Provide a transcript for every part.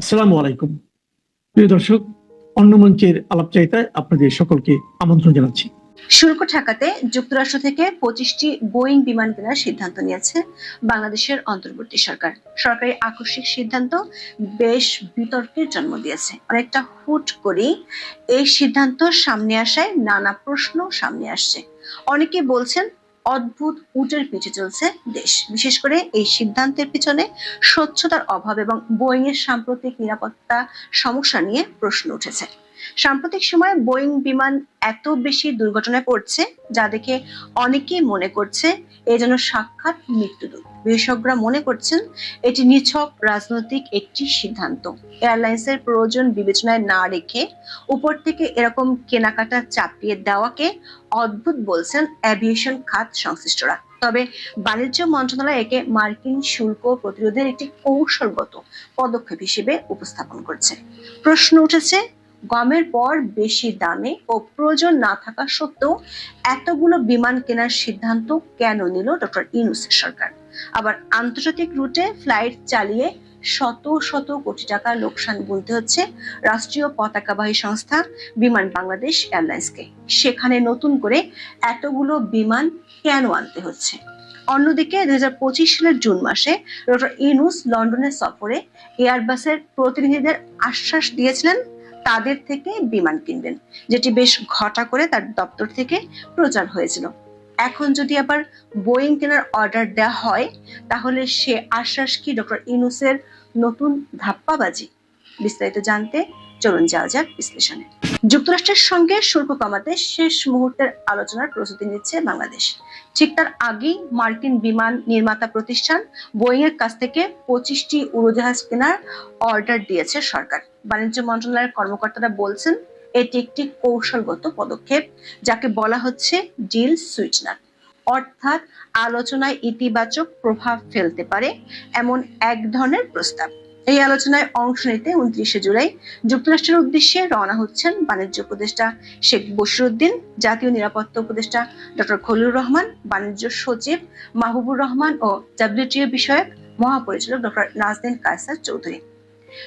আসসালামু আলাইকুম। প্রিয় দর্শক, অন্য মঞ্চের আলাপচারিতায় আপনাদের সকলকে আমন্ত্রণ জানাচ্ছি। শুল্ক ঠেকাতে যুক্তরাষ্ট্র থেকে পঁচিশটি বোয়িং বিমান কেনার সিদ্ধান্ত নিয়েছে বাংলাদেশের অন্তর্বর্তী সরকার। সরকারি আকস্মিক সিদ্ধান্ত বেশ বিতর্কের জন্ম দিয়েছে। অনেকটা হুট করেই এই সিদ্ধান্ত সামনে আসায় নানা প্রশ্ন সামনে আসছে। অনেকে বলছেন অদ্ভুত উটের পিছে চলছে দেশ। বিশেষ করে এই সিদ্ধান্তের পিছনে স্বচ্ছতার অভাব এবং বোয়িং এর সাম্প্রতিক নিরাপত্তা সমস্যা নিয়ে প্রশ্ন উঠেছে। সাম্প্রতিক সময়ে বোয়িং বিমান এত বেশি দুর্ঘটনায় পড়ছে যা দেখে অনেকেই মনে করছে এ যেন সাক্ষাৎ মৃত্যুদূত বিশেষজ্ঞরা মনে করছেন এটি নিছক রাজনৈতিক একটি সিদ্ধান্ত। এয়ারলাইন্সের প্রয়োজন বিবেচনায় না রেখে উপর থেকে এরকম কেনাকাটা চাপিয়ে দেওয়াকে অদ্ভুত বলছেন অ্যাভিয়েশন খাত সংশ্লিষ্টরা। তবে বাণিজ্য মন্ত্রণালয় একে মার্কিন শুল্ক প্রতিরোধের একটি কৌশলগত পদক্ষেপ হিসেবে উপস্থাপন করছে। প্রশ্ন উঠেছে গমের পর বেশি দামে ও প্রয়োজন না থাকা সত্ত্বেও এতগুলো বিমান কেনার সিদ্ধান্ত কেন নিল ডক্টর ইউনুসের সরকার? আবার আন্তর্জাতিক রুটে ফ্লাইট চালিয়ে শত শত কোটি টাকা লোকসান গুনতে হচ্ছে রাষ্ট্রীয় পতাকাবাহী সংস্থা বিমান বাংলাদেশ এয়ারলাইন্সকে। সেখানে নতুন করে এতগুলো বিমান কেন আনতে হচ্ছে? অন্যদিকে দুই হাজার পঁচিশ সালের জুন মাসে ডক্টর ইনুস লন্ডনের সফরে এয়ারবাসের প্রতিনিধিদের আশ্বাস দিয়েছিলেন তাদের থেকে বিমান কিনবেন, যেটি বেশ ঘটা করে তার দপ্তর থেকে প্রচার হয়েছিল। এখন যদি আবার বোয়িং কেনার অর্ডার দেওয়া হয়, তাহলে সে আশ্বাস কি ডক্টর ইনুসের নতুন ধাপ্পাবাজি? বিস্তারিত জানতে চলুন যাওয়া যাক বিশ্লেষণে। যুক্তরাষ্ট্রের সঙ্গে শুল্ক কমাতে শেষ মুহূর্তের আলোচনার প্রস্তুতি নিচ্ছে বাংলাদেশ। ঠিক তার আগেই মার্কিন বিমান নির্মাতা প্রতিষ্ঠান বোয়িং এর কাছ থেকে পঁচিশটি উড়োজাহাজ কেনার অর্ডার দিয়েছে সরকার। বাণিজ্য মন্ত্রণালয়ের কর্মকর্তারা বলছেন, এটি একটি কৌশলগত পদক্ষেপ, যাকে বলা হচ্ছে ডিল সুইচনার। অর্থাৎ আলোচনায় ইতিবাচক প্রভাব ফেলতে পারে এমন এক ধরনের প্রস্তাব। এই আলোচনায় অংশ নিতে উনত্রিশে জুলাই যুক্তরাষ্ট্রের উদ্দেশ্যে রওনা হচ্ছেন বাণিজ্য উপদেষ্টা শেখ বশিরউদ্দিন জাতীয় নিরাপত্তা উপদেষ্টা ডক্টর খলিলুর রহমান, বাণিজ্য সচিব মাহবুবুর রহমান ও ডাব্লিউটিও বিষয়ক মহাপরিচালক ডক্টর নাজদিন কায়সার চৌধুরী।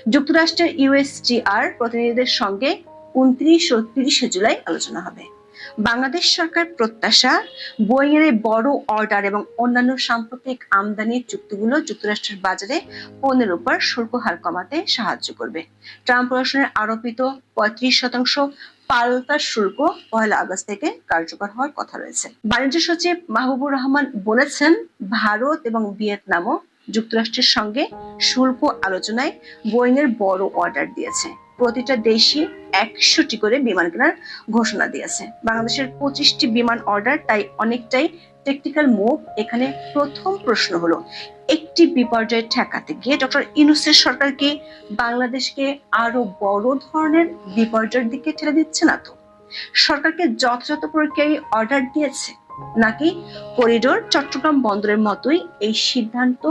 যুক্তরাষ্ট্রের ইউএসটিআর প্রতিনিধিদের সঙ্গে উনত্রিশ ও তিরিশে জুলাই আলোচনা হবে। বাংলাদেশ সরকার প্রত্যাশা বোয়িংয়ের বড় অর্ডার এবং অন্যান্য সাম্প্রতিক আমদানির চুক্তিগুলো যুক্তরাষ্ট্রের বাজারে পণ্যের উপর শুল্ক হার কমাতে সাহায্য করবে। ট্রাম্প প্রশাসনের আরোপিত পঁয়ত্রিশ শতাংশ পাল্টা শুল্ক পয়লা আগস্ট থেকে কার্যকর হওয়ার কথা রয়েছে। বাণিজ্য সচিব মাহবুবুর রহমান বলেছেন, ভারত এবং ভিয়েতনামও যুক্তরাষ্ট্রের সঙ্গে শুল্ক আলোচনায় বোয়িং বড় অর্ডার দিয়েছে। প্রতিটা দেশই একশোটি করে বিমান কেনার ঘোষণা দিয়েছে। বাংলাদেশের পঁচিশটি বিমান অর্ডার তাই অনেকটাই টেকনিক্যাল মুভ এখানে প্রথম প্রশ্ন হলো, একটি বিপর্যয় ঠেকাতে গিয়ে ডক্টর ইনুসের সরকারকে বাংলাদেশকে আরও বড় ধরনের বিপর্যয়ের দিকে ঠেলে দিচ্ছে না তো? সরকারকে যথাযথ প্রক্রিয়ায় অর্ডার দিয়েছে, নাকি করিডোর চট্টগ্রাম বন্দরের মতোই এই সিদ্ধান্ত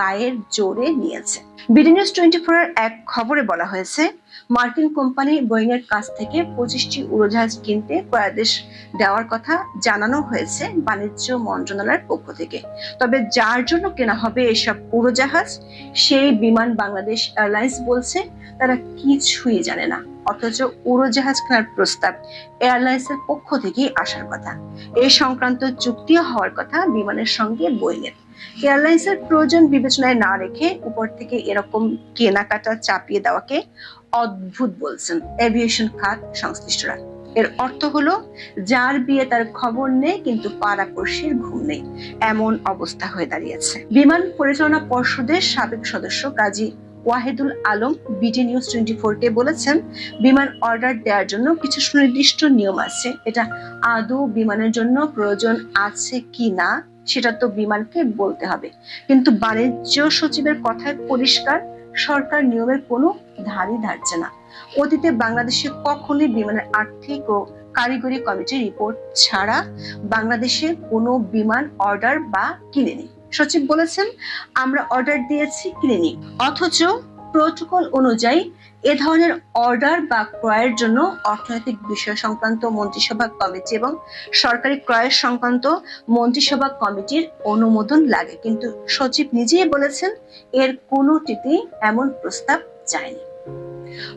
গায়ের জোরে নিয়েছে? বিডি নিউজ টোয়েন্টি ফোর এক খবরে বলা হয়েছে মার্কিন কোম্পানি বোয়িং এর কাছ থেকে পঁচিশটি উড়োজাহাজ কিনতে প্রয়াদেশ দেওয়ার কথা জানানো হয়েছে বাণিজ্য মন্ত্রণালয়ের পক্ষ থেকে। তবে যার জন্য কেনা হবে এসব উড়োজাহাজ, সেই বিমান বাংলাদেশ এয়ারলাইন্স বলছে তারা কিছুই জানে না। অথচ উড়োজাহাজ কেনার প্রস্তাব এয়ারলাইন্সের পক্ষ থেকেই আসার কথা। এই সংক্রান্ত চুক্তিও হওয়ার কথা বিমানের সঙ্গে বোয়িং এর এয়ারলাইন্সের প্রয়োজন বিবেচনায় না রেখে উপর থেকে এরকম কেনাকাটা চাপিয়ে দেওয়াকে অদ্ভুত বলছেন এভিয়েশন খাত সংশ্লিষ্টরা। এর অর্থ হলো, যার বিয়ে তার খবর নেই, কিন্তু পাড়াপড়শির ঘুম নেই। এমন অবস্থা হয়ে দাঁড়িয়েছে। বিমান পরিচালনা পর্ষদের সাবেক সদস্য কাজী ওয়াহিদুল আলম বিটি নিউজ টোয়েন্টি কে বলেছেন, বিমান অর্ডার দেওয়ার জন্য কিছু সুনির্দিষ্ট নিয়ম আছে। এটা আদৌ বিমানের জন্য প্রয়োজন আছে কি না? সেটা তো বিমানকে বলতে হবে। কিন্তু বাণিজ্য সচিবের কথায় পরিষ্কার, সরকার নিয়মের কোনো ধারই ধারছে না। অতীতে বাংলাদেশে কখনোই বিমানের আর্থিক ও কারিগরি কমিটির রিপোর্ট ছাড়া বাংলাদেশে কোনো বিমান অর্ডার বা কিনেনি। সচিব বলেছেন, আমরা অর্ডার দিয়েছি, কিনেনি। অথচ প্রোটোকল অনুযায়ী এ ধরনের অর্ডার বা ক্রয়ের জন্য অর্থনৈতিক বিষয় সংক্রান্ত মন্ত্রিসভা কমিটি এবং সরকারি ক্রয়ের সংক্রান্ত মন্ত্রিসভা কমিটির অনুমোদন লাগে। কিন্তু সচিব নিজেই বলেছেন, এর কোনোটিতেই এমন প্রস্তাব যায়নি।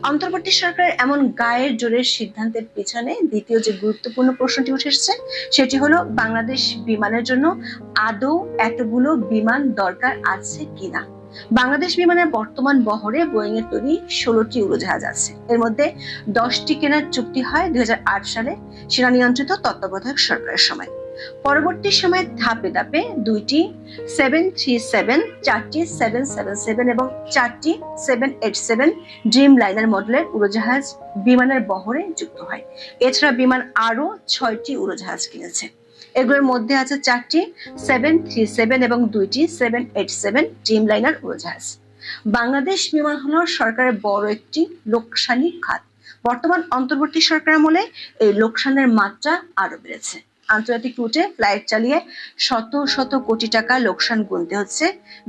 অন্তর্বর্তী সরকারের এমন গায়ের জোরের সিদ্ধান্তের পেছনে দ্বিতীয় যে গুরুত্বপূর্ণ প্রশ্নটি উঠে এসেছে, সেটি হলো, বাংলাদেশ বিমানের জন্য আদৌ এতগুলো বিমান দরকার আছে কিনা? বাংলাদেশ বিমানের বর্তমান বহরে বোয়িং এর তৈরি ষোলোটি উড়োজাহাজ আছে। এর মধ্যে দশটি কেনার চুক্তি হয় দুই সালে, সেনা নিয়ন্ত্রিত তত্ত্বাবধায়ক সরকারের সময়। পরবর্তী সময়ে ধাপে ধাপে দুইটি সেভেন থ্রি সেভেন, চারটি সেভেন সেভেন সেভেন এবং চারটি seven eight seven dreamliner মডেলের উড়োজাহাজ বিমানের বহরে যুক্ত হয়। এছাড়া বিমান আরও ছয়টি উড়োজাহাজ কিনেছে। এগুলোর মধ্যে আছে চারটি সেভেন থ্রি সেভেন এবং দুইটি seven eight seven dreamliner উড়োজাহাজ বাংলাদেশ বিমান হল সরকারের বড় একটি লোকসানি খাত। বর্তমান অন্তর্বর্তী সরকার আমলে এই লোকসানের মাত্রা আরও বেড়েছে। আন্তর্জাতিক রুটে ফ্লাইট চালিয়ে শত শত কোটি টাকা লোকসান গুনতে হচ্ছে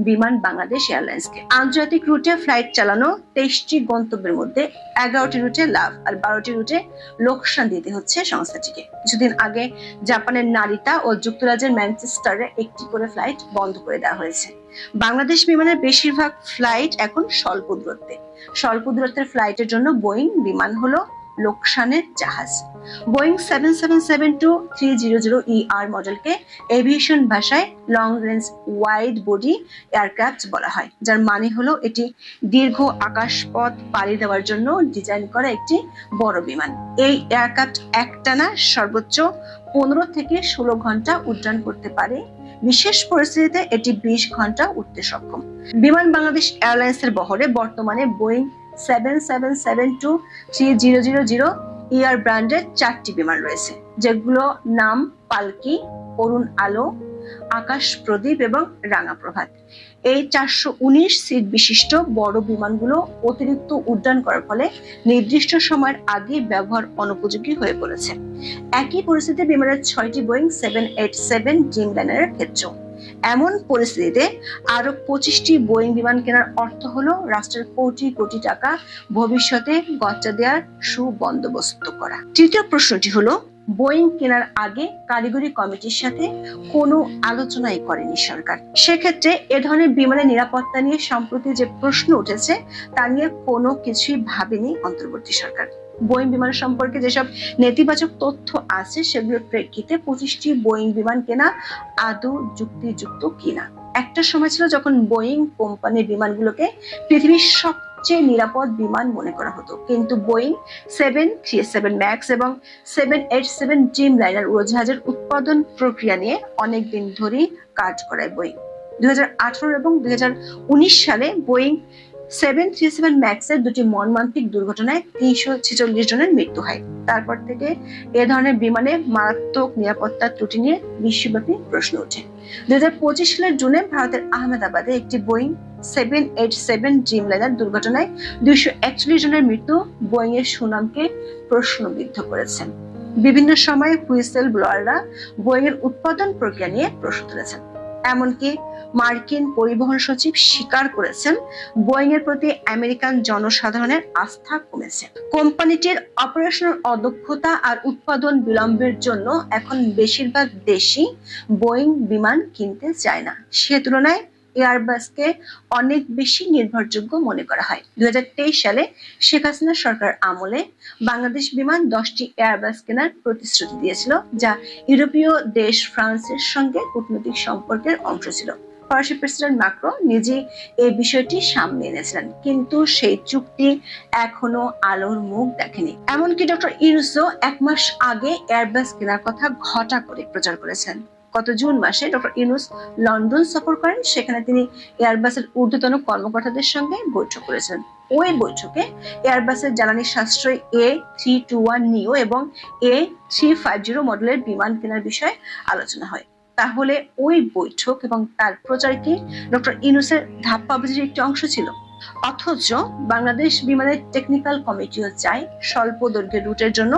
বিমান বাংলাদেশ এয়ারলাইন্সকে আন্তর্জাতিক রুটে ফ্লাইট চালানো তেইশটি গন্তব্যের মধ্যে এগারোটি রুটে লাভ আর বারোটি রুটে লোকসান দিতে হচ্ছে সংস্থাটিকে। কিছুদিন আগে জাপানের নারিতা ও যুক্তরাজ্যের ম্যানচেস্টারে একটি করে ফ্লাইট বন্ধ করে দেওয়া হয়েছে। বাংলাদেশ বিমানের বেশিরভাগ ফ্লাইট এখন স্বল্প দূরত্বে। স্বল্প দূরত্বের ফ্লাইটের জন্য বোয়িং বিমান হলো লোকসানের জাহাজ। বোয়িং সেভেন সেভেন মডেলকে এভিয়েশন ভাষায় long range wide body aircraft বলা হয়, যার মানে হলো এটি দীর্ঘ আকাশপথ পাড়ি দেওয়ার জন্য ডিজাইন করা একটি বড় বিমান। এই এয়ারক্রাফট একটানা সর্বোচ্চ পনেরো থেকে ষোলো ঘণ্টা উড্ডয়ন করতে পারে। বিশেষ পরিস্থিতিতে এটি বিশ ঘণ্টা উঠতে সক্ষম। বিমান বাংলাদেশ এয়ারলাইন্সের বহরে বর্তমানে Boeing seven seven seven two three zero zero zero E R ব্র্যান্ডের চারটি বিমান রয়েছে, যেগুলো নাম পালকি, অরুণ আলো, আকাশ প্রদীপ এবং রাঙা প্রভাত। এই চারশো উনিশ সিট বিশিষ্ট বড় বিমানগুলো অতিরিক্ত উড্ডয়ন করার ফলে নির্দিষ্ট সময়ের আগে ব্যবহার অনুপযোগী হয়ে পড়েছে। একই পরিস্থিতি বিমানের ছয়টি Boeing seven eight seven dream লাইনারের ক্ষেত্রেও। এমন পরিস্থিতিতে আরও পঁচিশটি বোয়িং বিমান কেনার অর্থ হলো রাষ্ট্রের কোটি কোটি টাকা ভবিষ্যতে গচ্চা দেওয়ার সুবন্দোবস্ত করা। তৃতীয় প্রশ্নটি হলো, বোয়িং কেনার আগে কারিগরি কমিটির সাথে কোনো আলোচনাই করেনি সরকার। সেক্ষেত্রে এ ধরনের বিমানের নিরাপত্তা নিয়ে সম্প্রতি যে প্রশ্ন উঠেছে, তা নিয়ে কোনো কিছুই ভাবেনি অন্তর্বর্তী সরকার। বোয়িং বিমান সম্পর্কে যেসব নেতিবাচক তথ্য আছে, সেগুলোর প্রেক্ষিতে পঁচিশটি বোয়িং বিমান কেনা আদৌ যুক্তিযুক্ত কিনা? একটা সময় ছিল যখন বোয়িং কোম্পানির বিমানগুলোকে পৃথিবীর সবচেয়ে নিরাপদ বিমান মনে করা হতো। কিন্তু Boeing seven, three seven max এবং seven eight seven dreamliner উড়োজাহাজের উৎপাদন প্রক্রিয়া নিয়ে অনেক দিন ধরেই কাজ করায় বোয়িং। দুই হাজার আঠারো এবং দুই হাজার উনিশ সালে বোয়িং সেভেন থ্রি সেভেন ম্যাক্সের দুটি মর্মান্তিক দুর্ঘটনায় তিনশো ছেচল্লিশ জনের মৃত্যু হয়। তারপর থেকে এ ধরনের বিমানে মারাত্মক নিরাপত্তার ত্রুটি নিয়ে বিশ্বব্যাপী প্রশ্ন ওঠে। দুই সালের জুনে ভারতের আহমেদাবাদে একটি Boeing seven eight seven dreamliner দুর্ঘটনায় দুইশো একচল্লিশ জনের মৃত্যু বোয়িং এর সুনামকে প্রশ্নবিদ্ধ করেছে। বিভিন্ন সময়ে হুইসেল ব্লোয়াররা বোয়িং এর উৎপাদন প্রক্রিয়া নিয়ে প্রশ্ন তুলেছেন। এমনকি মার্কিন পরিবহন সচিব স্বীকার করেছেন বোয়িং এর প্রতি আমেরিকান জনসাধারণের আস্থা কমেছে। কোম্পানিটির অপারেশনাল অদক্ষতা আর উৎপাদন বিলম্বের জন্য এখন বেশিরভাগ দেশই বোয়িং বিমান কিনতে চায় না। সে তুলনায় এয়ারবাসকে অনেক বেশি নির্ভরযোগ্য মনে করা হয়। দুই হাজার তেইশ সালে শেখ হাসিনা সরকার আমলে বাংলাদেশ বিমান দশটি এয়ারবাস কেনার প্রতিশ্রুতি দিয়েছিল, যা ইউরোপীয় দেশ ফ্রান্সের সঙ্গে কূটনৈতিক সম্পর্কের অংশ ছিল। ফরাসি প্রেসিডেন্ট মাক্রো নিজেই এই বিষয়টি সামনে এনেছিলেন। কিন্তু সেই চুক্তি এখনও আলোর মুখ দেখেনি। এমনকি ডক্টর ইউনুসও এক মাস আগে এয়ারবাস কেনার কথা ঘটা করে প্রচার করেছেন। গত জুন মাসে ডক্টর ইউনুস লন্ডন সফর করেন, সেখানে তিনি এয়ারবাসের ঊর্ধ্বতন কর্মকর্তাদের সঙ্গে বৈঠক করেছেন। ওই বৈঠকে এয়ারবাসের জ্বালানি সাশ্রয় এ থ্রি টু ওয়ান নিও এবং এ থ্রি ফাইভ জিরো মডেলের বিমান কেনার বিষয়ে আলোচনা হয়। তাহলে ওই বৈঠক এবং তার প্রচার কি ডক্টর ইনুসের ধাপ্পাবাজির একটি অংশ ছিল। অথচ বাংলাদেশ বিমানের টেকনিক্যাল কমিটিও চায় স্বল্প দৈর্ঘ্যের রুটের জন্য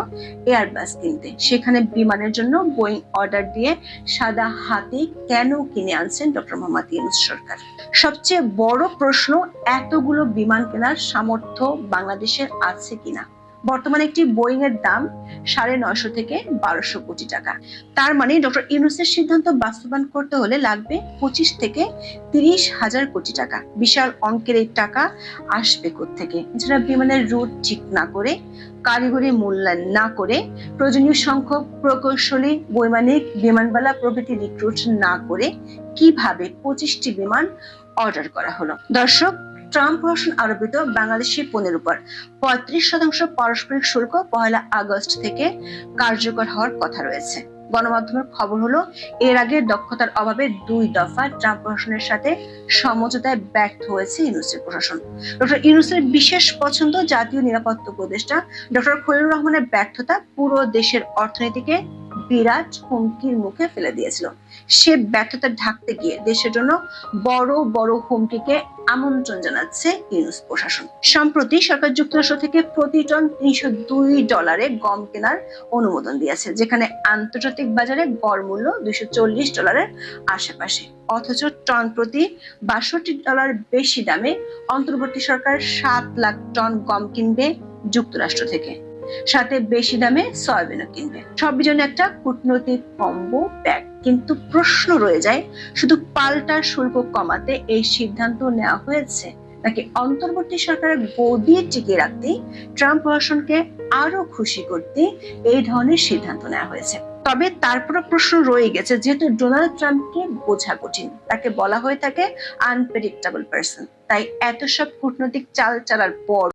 এয়ারবাস কিনতে। সেখানে বিমানের জন্য বোয়িং অর্ডার দিয়ে সাদা হাতে কেন কিনে আনছেন ডক্টর মোহাম্মদ ইউনুস সরকার? সবচেয়ে বড় প্রশ্ন, এতগুলো বিমান কেনার সামর্থ্য বাংলাদেশের আছে কিনা? বর্তমানে একটি বোয়িং এর দাম সাড়ে নয়শো থেকে বারোশো কোটি টাকা। তার মানে ডক্টর ইউনুসের সিদ্ধান্ত বাস্তবায়ন করতে হলে লাগবে পঁচিশ থেকে তিরিশ হাজার কোটি টাকা। বিশাল অঙ্কের এই টাকা আসবে থেকে এছাড়া বিমানের রুট ঠিক না করে, কারিগরি মূল্যায়ন না করে, প্রয়োজনীয় সংখ্যক প্রকৌশলী, বৈমানিক, বিমানবালা প্রভৃতি রিক্রুট না করে কীভাবে পঁচিশটি বিমান অর্ডার করা হলো? দর্শক ট্রাম্প প্রশাসন আরোপিত বাংলাদেশি পণ্যের উপর। পঁয়ত্রিশ শতাংশ পারস্পরিক শুল্ক পয়লা আগস্ট থেকে কার্যকর হওয়ার কথা রয়েছে। গণমাধ্যমের খবর হলো, এর আগে দক্ষতার অভাবে দুই দফা ট্রাম্প প্রশাসনের সাথে সমঝোতায় ব্যর্থ হয়েছে ইউনুসের প্রশাসন। ডক্টর ইউনুসের বিশেষ পছন্দ জাতীয় নিরাপত্তা উপদেষ্টা ডক্টর খলিলুর রহমানের ব্যর্থতা পুরো দেশের অর্থনীতিকে বিরাট হুমকির মুখে ফেলে দিয়েছিল। সে ব্যর্থতা ঢাকতে গিয়ে দেশের জন্য বড় বড় হুমকিকে আমন্ত্রণ জানাচ্ছে ইউনুস প্রশাসন। সম্প্রতি সরকার যুক্তরাষ্ট্র থেকে প্রতি টন তিনশো দুই ডলারে গম কেনার অনুমোদন দিয়েছে, যেখানে আন্তর্জাতিক বাজারে গড় মূল্য দুইশো চল্লিশ ডলারের আশেপাশে। অথচ টন প্রতি বাষট্টি ডলার বেশি দামে অন্তর্বর্তী সরকার সাত লাখ টন গম কিনবে যুক্তরাষ্ট্র থেকে। সাথে বেশি দামে সয়াবিনও কিনবে। সব জন্য একটা কূটনৈতিক কম্বো প্যাক। কিন্তু প্রশ্ন রয়ে যায়, শুধু পাল্টা শুল্ক কমাতে এই সিদ্ধান্ত নেওয়া হয়েছে? নাকি অন্তর্বর্তী সরকারের গদি টিকিয়ে রাখতে, ট্রাম্প প্রশাসনকে আরও খুশি করতে এই ধরনের সিদ্ধান্ত নেওয়া হয়েছে? তবে তারপরে প্রশ্ন রয়ে গেছে, যেহেতু ডোনাল্ড ট্রাম্পকে বোঝা কঠিন। তাকে বলা হয়ে থাকে আনপ্রেডিক্টেবল পার্সন তাই এত সব কূটনৈতিক চাল চালার পর